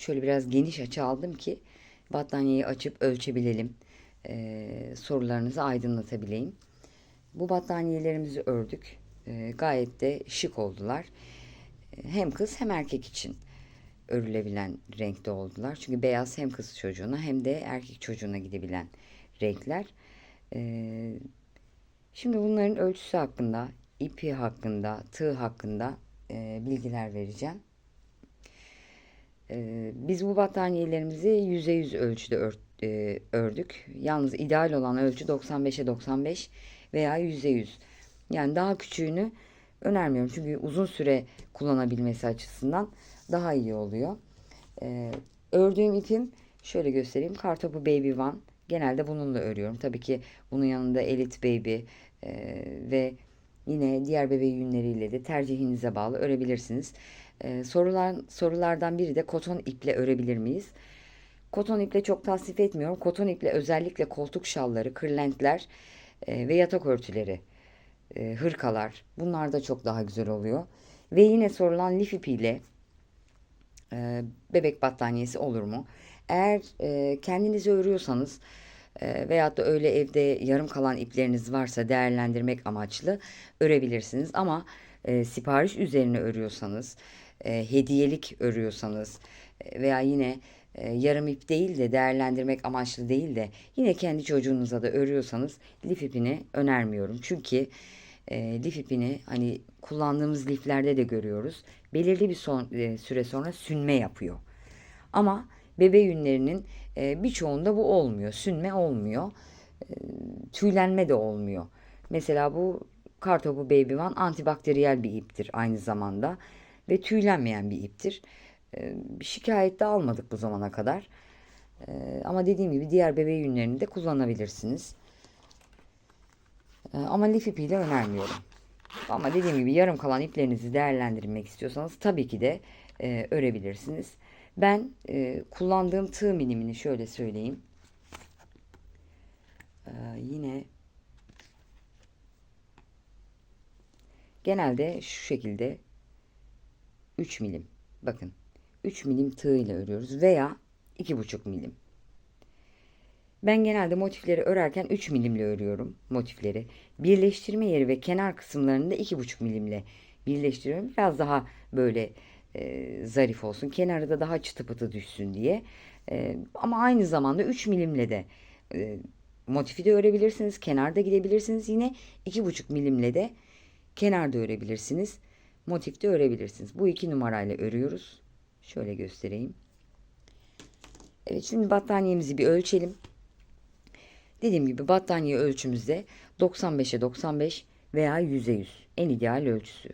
şöyle biraz geniş açı aldım ki battaniyeyi açıp ölçebilelim. Ee, sorularınızı aydınlatabileyim. Bu battaniyelerimizi ördük. Ee, gayet de şık oldular. Ee, Hem kız hem erkek için örülebilen renkte oldular. Çünkü beyaz hem kız çocuğuna hem de erkek çocuğuna gidebilen renkler. Ee, Şimdi bunların ölçüsü hakkında, ipi hakkında, tığ hakkında e, bilgiler vereceğim. Ee, biz bu battaniyelerimizi %100 ölçüde ör- e, ördük. Yalnız ideal olan ölçü 95'e 95 veya %100. Yani daha küçüğünü önermiyorum. Çünkü uzun süre kullanabilmesi açısından daha iyi oluyor. Ee, ördüğüm ipim şöyle göstereyim. Kartopu Baby One. Genelde bununla örüyorum. Tabii ki bunun yanında Elite Baby e, ve yine diğer bebe yünleriyle de tercihinize bağlı örebilirsiniz. Ee, sorular sorulardan biri de koton iple örebilir miyiz? Koton iple çok tasvip etmiyorum. Koton iple özellikle koltuk şalları, kırlentler e, ve yatak örtüleri, e, hırkalar bunlar da çok daha güzel oluyor. Ve yine sorulan lif ipiyle e, bebek battaniyesi olur mu? Eğer e, kendinizi örüyorsanız e, veyahut da öyle evde yarım kalan ipleriniz varsa değerlendirmek amaçlı örebilirsiniz. Ama e, sipariş üzerine örüyorsanız, e, hediyelik örüyorsanız e, veya yine e, yarım ip değil de değerlendirmek amaçlı değil de yine kendi çocuğunuza da örüyorsanız lif ipini önermiyorum. Çünkü e, lif ipini hani kullandığımız liflerde de görüyoruz. Belirli bir son, e, süre sonra sünme yapıyor. Ama bebe yünlerinin e, birçoğunda bu olmuyor. Sünme olmuyor. E, tüylenme de olmuyor. Mesela bu Kartopu Baby One antibakteriyel bir iptir aynı zamanda ve tüylenmeyen bir iptir. E, şikayet de almadık bu zamana kadar. E, ama dediğim gibi diğer bebe yünlerini de kullanabilirsiniz. E, ama lif ipiyle önermiyorum. Ama dediğim gibi yarım kalan iplerinizi değerlendirmek istiyorsanız tabii ki de e, örebilirsiniz. Ben e, kullandığım tığ milimini şöyle söyleyeyim. Yine genelde şu şekilde 3 milim. Bakın 3 milim tığ ile örüyoruz veya 2,5 milim. Ben genelde motifleri örerken 3 milimle örüyorum motifleri. Birleştirme yeri ve kenar kısımlarını da 2,5 milimle birleştiriyorum. Biraz daha böyle e, zarif olsun. Kenarı da daha çıtı pıtı düşsün diye. E, ama aynı zamanda 3 milimle de e, motifi de örebilirsiniz. Kenarda gidebilirsiniz. Yine 2,5 milimle de kenarda örebilirsiniz. Motif de örebilirsiniz. Bu iki numarayla örüyoruz. Şöyle göstereyim. Evet şimdi battaniyemizi bir ölçelim. Dediğim gibi battaniye ölçümüzde 95'e 95 veya 100'e 100 en ideal ölçüsü.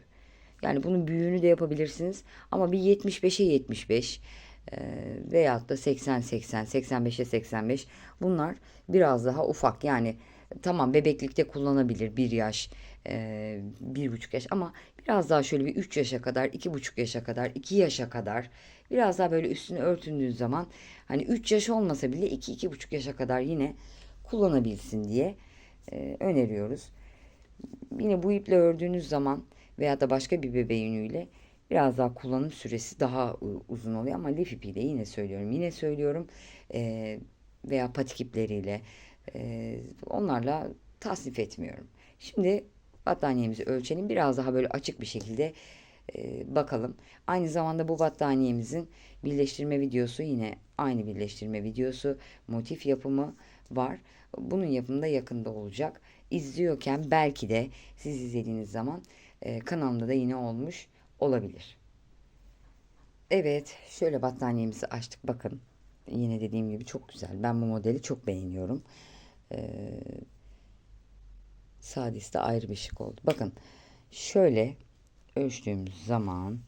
Yani bunun büyüğünü de yapabilirsiniz ama bir 75'e 75 e, veyahut da 80 80 85'e 85 bunlar biraz daha ufak yani tamam bebeklikte kullanabilir bir yaş e, bir buçuk yaş ama biraz daha şöyle bir 3 yaşa kadar iki buçuk yaşa kadar 2 yaşa kadar biraz daha böyle üstünü örtündüğü zaman hani 3 yaş olmasa bile 2 iki buçuk yaşa kadar yine kullanabilsin diye e, öneriyoruz. Yine bu iple ördüğünüz zaman veya da başka bir bebe yünüyle biraz daha kullanım süresi daha uzun oluyor ama lif ipiyle yine söylüyorum yine söylüyorum e, veya patik ipleriyle e, onlarla tasnif etmiyorum. Şimdi battaniyemizi ölçelim biraz daha böyle açık bir şekilde e, bakalım. Aynı zamanda bu battaniyemizin birleştirme videosu yine aynı birleştirme videosu motif yapımı var. Bunun yapımı da yakında olacak. İzliyorken belki de siz izlediğiniz zaman e, kanalımda da yine olmuş olabilir. Evet, şöyle battaniyemizi açtık. Bakın, yine dediğim gibi çok güzel. Ben bu modeli çok beğeniyorum. Ee, sadesi de ayrı bir şık oldu. Bakın, şöyle ölçtüğümüz zaman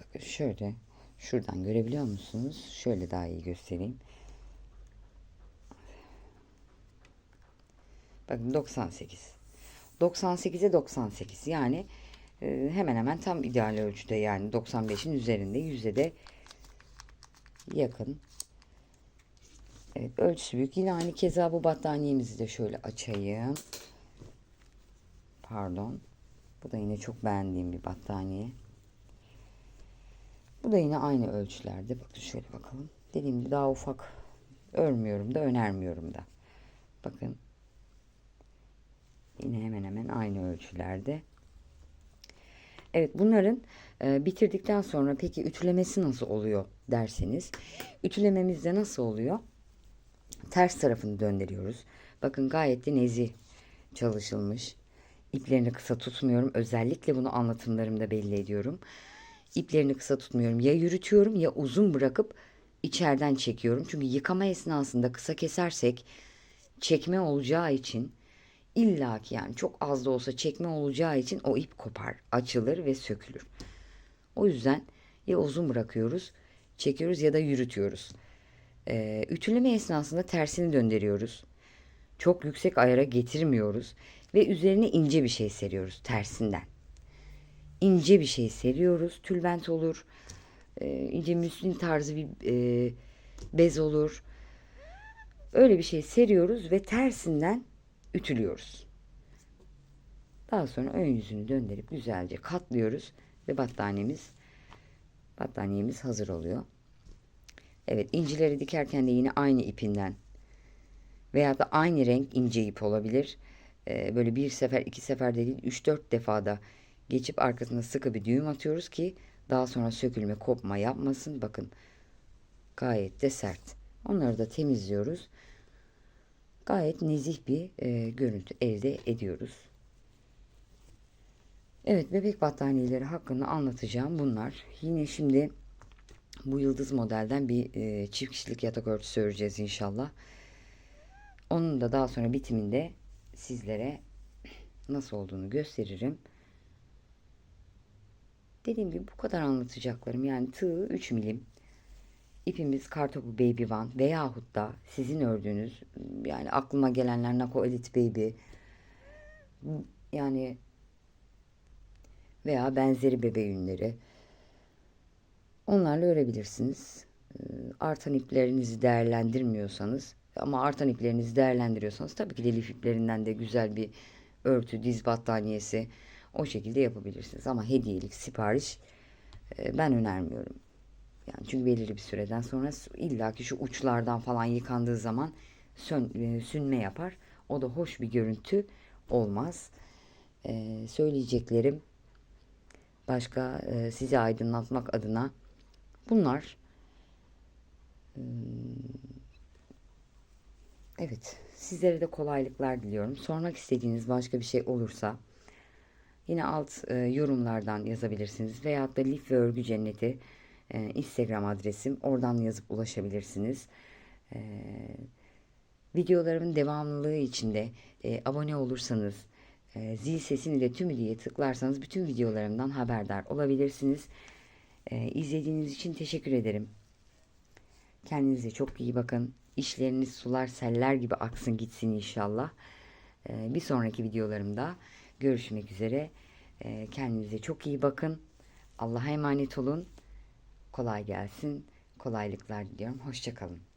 bakın şöyle şuradan görebiliyor musunuz? Şöyle daha iyi göstereyim. Bakın 98. 98'e 98 yani e, hemen hemen tam ideal ölçüde yani 95'in üzerinde yüzde de yakın. Evet ölçüsü büyük. Yine aynı keza bu battaniyemizi de şöyle açayım. Pardon. Bu da yine çok beğendiğim bir battaniye. Bu da yine aynı ölçülerde. Bakın şöyle bakalım. Dediğim gibi daha ufak örmüyorum da önermiyorum da. Bakın. Yine hemen hemen aynı ölçülerde. Evet bunların e, bitirdikten sonra peki ütülemesi nasıl oluyor derseniz. Ütülememizde nasıl oluyor? Ters tarafını döndürüyoruz. Bakın gayet de nezih çalışılmış. İplerini kısa tutmuyorum. Özellikle bunu anlatımlarımda belli ediyorum. İplerini kısa tutmuyorum. Ya yürütüyorum ya uzun bırakıp içeriden çekiyorum. Çünkü yıkama esnasında kısa kesersek çekme olacağı için illaki yani çok az da olsa çekme olacağı için o ip kopar, açılır ve sökülür. O yüzden ya uzun bırakıyoruz, çekiyoruz ya da yürütüyoruz. Ee, ütüleme esnasında tersini döndürüyoruz. Çok yüksek ayara getirmiyoruz ve üzerine ince bir şey seriyoruz tersinden. İnce bir şey seriyoruz. Tülbent olur, e, ince müslin tarzı bir e, bez olur. Öyle bir şey seriyoruz ve tersinden ütülüyoruz. Daha sonra ön yüzünü döndürüp güzelce katlıyoruz ve battaniyemiz battaniyemiz hazır oluyor. Evet incileri dikerken de yine aynı ipinden veya da aynı renk ince ip olabilir. Ee, böyle bir sefer iki sefer de değil 3-4 defada geçip arkasına sıkı bir düğüm atıyoruz ki daha sonra sökülme kopma yapmasın. Bakın gayet de sert. Onları da temizliyoruz. Gayet nezih bir e, görüntü elde ediyoruz. Evet bebek battaniyeleri hakkında anlatacağım bunlar. Yine şimdi bu yıldız modelden bir e, çift kişilik yatak örtüsü öreceğiz inşallah. Onun da daha sonra bitiminde sizlere nasıl olduğunu gösteririm. Dediğim gibi bu kadar anlatacaklarım. Yani tığ 3 milim. İpimiz Kartopu Baby One veyahut da sizin ördüğünüz yani aklıma gelenler Nako Elite Baby yani veya benzeri bebe ünleri onlarla örebilirsiniz. Ee, Artan iplerinizi değerlendirmiyorsanız ama artan iplerinizi değerlendiriyorsanız tabii ki de lif iplerinden de güzel bir örtü, diz battaniyesi o şekilde yapabilirsiniz. Ama hediyelik sipariş e, ben önermiyorum. Yani çünkü belirli bir süreden sonra illaki şu uçlardan falan yıkandığı zaman sön, e, sünme yapar. O da hoş bir görüntü olmaz. Ee, söyleyeceklerim başka e, sizi aydınlatmak adına bunlar. Hmm, Evet, sizlere de kolaylıklar diliyorum. Sormak istediğiniz başka bir şey olursa yine alt e, yorumlardan yazabilirsiniz. Veyahut da Lif ve Örgü Cenneti e, Instagram adresim. Oradan yazıp ulaşabilirsiniz. E, videolarımın devamlılığı içinde e, abone olursanız, e, zil sesini de tümü diye tıklarsanız bütün videolarımdan haberdar olabilirsiniz. E, izlediğiniz için teşekkür ederim. Kendinize çok iyi bakın. İşleriniz sular seller gibi aksın gitsin inşallah. Ee, bir sonraki videolarımda görüşmek üzere. Ee, kendinize çok iyi bakın. Allah'a emanet olun. Kolay gelsin. Kolaylıklar diliyorum. Hoşçakalın.